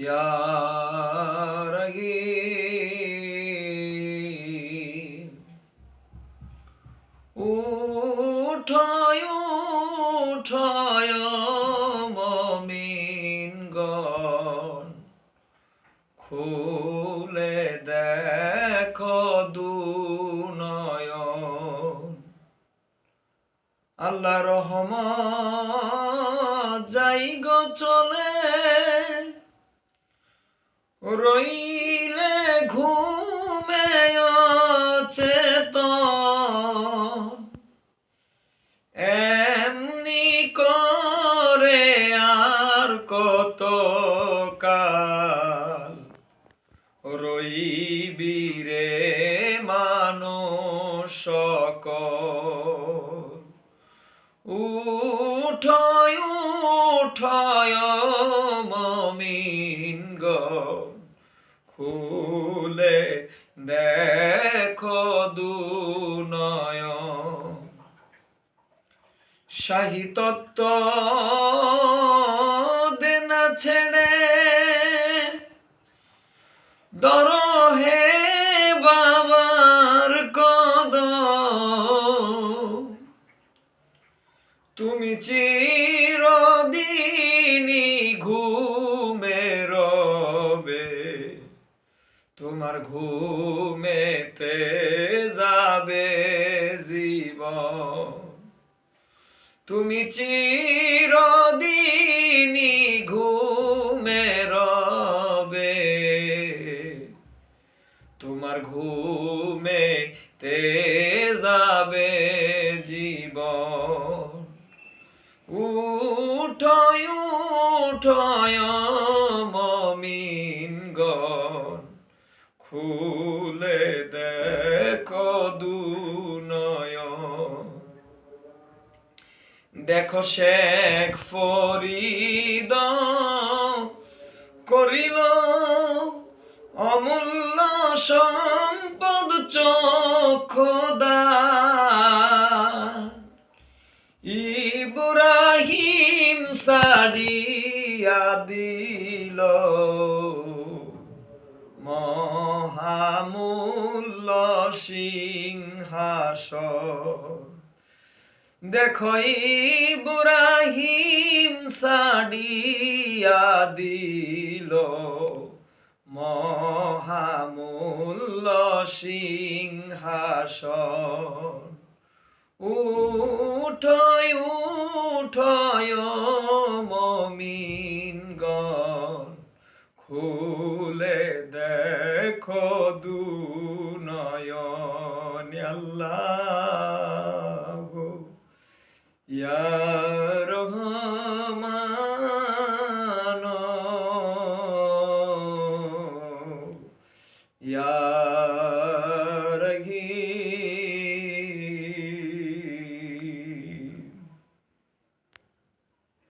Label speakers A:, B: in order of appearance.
A: ইয়া রহিম উঠয় উঠয় মমিন গণ খুলে দেখো দুনয়ন আল্লাহ রহম যাই গো চলে রইলে ঘুমে চেতন এমনি করে আর কত কাল? রইবি রে মানুষ উঠয় উঠয় খুলে দেখো দুনয় শাহী তত্ত্ব দেনা ছেড়ে দর হে বাবার কদ তুমি চিরদিনই ঘুমে তোমার ঘুমেতে যাবে জীবন। তুমি চিরদিনই ঘুমে রবে। তোমার ঘুমে তে যাবে জীবন। উঠয় উঠয় খুলে দেখো দুনয়ন দেখো শেখ ফরিদ করিল অমূল্য সম্পদ চক্ষদা ইব্রাহিম সারিয়া দিল। সিংহাসন। দেখো ইব্রাহিম সাডিয়া দিল মহামূল্য সিংহাসন। উঠয় উঠয় মমিনগণ খুলে দেখো দুনয়ন